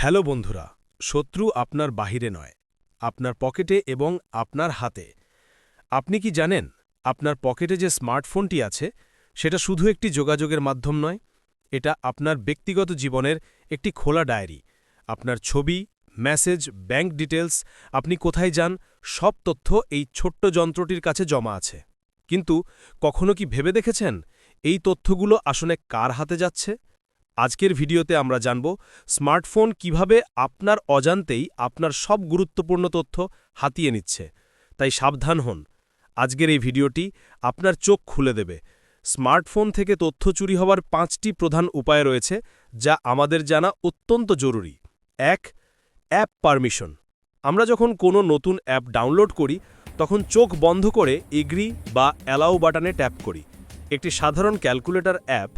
Hello বন্ধুরা, শত্রু আপনার বাহিরে নয়, আপনার পকেটে এবং আপনার হাতে। আপনি কি জানেন, আপনার পকেটে যে স্মার্টফোনটি আছে, সেটা শুধু একটি যোগাযোগের মাধ্যম নয়, এটা আপনার ব্যক্তিগত জীবনের একটি খোলা ডায়েরি। আপনার ছবি, মেসেজ, ব্যাংক ডিটেলস আপনি কোথায় যান, সব তথ্য এই ছোট্ট যন্ত্রটির কাছে জমা আছে। কিন্তু কখনো কি ভেবে দেখেছেন, এই তথ্যগুলো আসলে কার হাতে যাচ্ছে? আজকের ভিডিওতে আমরা জানব স্মার্টফোন কীভাবে আপনার অজান্তেই আপনার সব গুরুত্বপূর্ণ তথ্য হাতিয়ে নিচ্ছে। তাই সাবধান হন। আজকের এই ভিডিওটি আপনার চোখ খুলে দেবে। স্মার্টফোন থেকে তথ্য চুরি হওয়ার পাঁচটি প্রধান উপায় রয়েছে যা আমাদের জানা অত্যন্ত জরুরি। এক, অ্যাপ পারমিশন। আমরা যখন কোনো নতুন অ্যাপ ডাউনলোড করি, তখন চোখ বন্ধ করে এগ্রি বা অ্যালাউ বাটনে ট্যাপ করি। একটি সাধারণ ক্যালকুলেটর অ্যাপ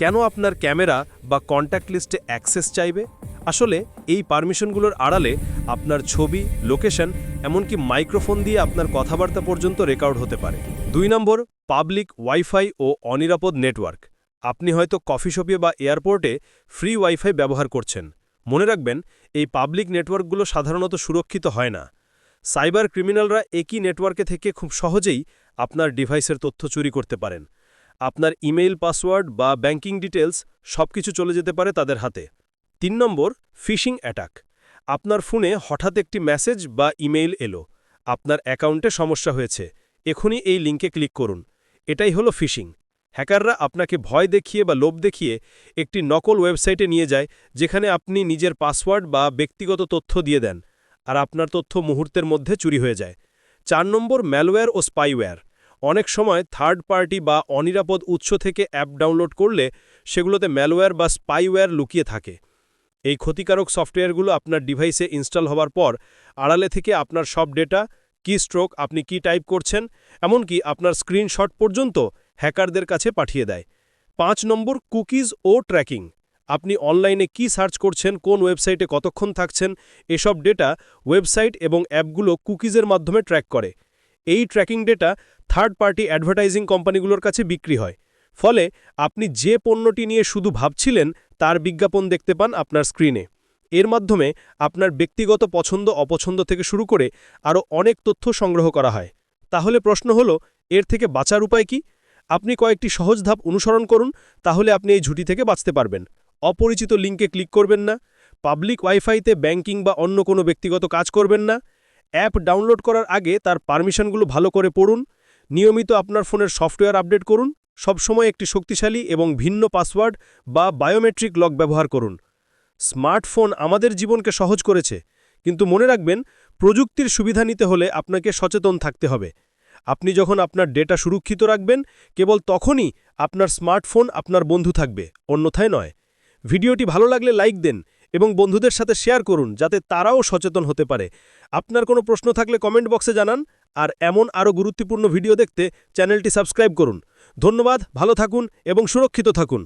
কেন আপনার ক্যামেরা বা কন্ট্যাক্ট লিস্টে অ্যাক্সেস চাইবে? আসলে এই পারমিশনগুলোর আড়ালে আপনার ছবি লোকেশন এমনকি মাইক্রোফোন দিয়ে আপনার কথাবার্তা পর্যন্ত রেকর্ড হতে পারে। দুই নম্বর পাবলিক ওয়াইফাই ও অনিরাপদ নেটওয়ার্ক আপনি হয়তো কফি শপে বা এয়ারপোর্টে ফ্রি ওয়াইফাই ব্যবহার করছেন। মনে রাখবেন, এই পাবলিক নেটওয়ার্কগুলো সাধারণত সুরক্ষিত হয় না। সাইবার ক্রিমিনালরা একই নেটওয়ার্কে থেকে খুব সহজেই আপনার ডিভাইসের তথ্য চুরি করতে পারেন। আপনার ইমেইল পাসওয়ার্ড বা ব্যাংকিং ডিটেলস সবকিছু চলে যেতে পারে তাদের হাতে। তিন নম্বর, ফিশিং অ্যাটাক। আপনার ফোনে হঠাৎ একটি মেসেজ বা ইমেইল এলো। আপনার অ্যাকাউন্টে সমস্যা হয়েছে। এখনই এই লিঙ্কে ক্লিক করুন। এটাই হলো ফিশিং। হ্যাকাররা আপনাকে ভয় দেখিয়ে বা লোভ দেখিয়ে একটি নকল ওয়েবসাইটে নিয়ে যায়, যেখানে আপনি নিজের পাসওয়ার্ড বা ব্যক্তিগত তথ্য দিয়ে দেন, আর আপনার তথ্য মুহূর্তের মধ্যে চুরি হয়ে যায়। চার নম্বর, ম্যালওয়্যার ও স্পাইওয়্যার। অনেক সময় থার্ড পার্টি বা অনিরাপদ উৎস থেকে অ্যাপ ডাউনলোড করলে সেগুলোতে ম্যালওয়্যার বা স্পাইওয়্যার লুকিয়ে থাকে। এই ক্ষতিকারক সফটওয়্যারগুলো আপনার ডিভাইসে ইনস্টল হওয়ার পর আড়ালে থেকে আপনার সব ডেটা কি স্ট্রোক আপনি কি টাইপ করছেন, এমনকি আপনার স্ক্রিনশট পর্যন্ত হ্যাকারদের কাছে পাঠিয়ে দেয়। পাঁচ নম্বর কুকিজ ও ট্র্যাকিং আপনি অনলাইনে কি সার্চ করছেন, কোন ওয়েবসাইটে কতক্ষণ থাকছেন, এসব ডেটা ওয়েবসাইট এবং অ্যাপগুলো কুকিজের মাধ্যমে ট্র্যাক করে। এই tracking data third party advertising কোম্পানিগুলোর কাছে বিক্রি হয়। ফলে আপনি যে পণ্যটি নিয়ে শুধু ভাবছিলেন, তার বিজ্ঞাপন দেখতে পান আপনার স্ক্রিনে এর মাধ্যমে আপনার ব্যক্তিগত পছন্দ, অপছন্দ থেকে শুরু করে আরও অনেক তথ্য সংগ্রহ করা হয়। তাহলে প্রশ্ন হলো, এর থেকে বাঁচার উপায় কি? আপনি কয়েকটি সহজ ধাপ অনুসরণ করুন, তাহলে আপনি এই ঝুঁটি থেকে বাঁচতে পারবেন। অপরিচিত লিঙ্কে ক্লিক করবেন না। পাবলিক ওয়াইফাইতে ব্যাংকিং বা অন্য কোনো ব্যক্তিগত কাজ করবেন না। অ্যাপ ডাউনলোড করার আগে তার পারমিশনগুলো ভালো করে পড়ুন, নিয়মিত আপনার ফোনের সফটওয়্যার আপডেট করুন, সবসময় একটি শক্তিশালী এবং ভিন্ন পাসওয়ার্ড বা বায়োমেট্রিক লক ব্যবহার করুন। স্মার্টফোন আমাদের জীবনকে সহজ করেছে, কিন্তু মনে রাখবেন, প্রযুক্তির সুবিধা নিতে হলে আপনাকে সচেতন থাকতে হবে। আপনি যখন আপনার ডেটা সুরক্ষিত রাখবেন, কেবল তখনই আপনার স্মার্টফোন আপনার বন্ধু থাকবে, অন্যথায় নয়। ভিডিওটি ভালো লাগলে লাইক দেন এবং বন্ধুদের সাথে শেয়ার করুন যাতে তারাও সচেতন হতে পারে। আপনার কোনো প্রশ্ন থাকলে কমেন্ট বক্সে জানান আর এমন আরও গুরুত্বপূর্ণ ভিডিও দেখতে চ্যানেলটি সাবস্ক্রাইব করুন। ধন্যবাদ, ভালো থাকুন এবং সুরক্ষিত থাকুন।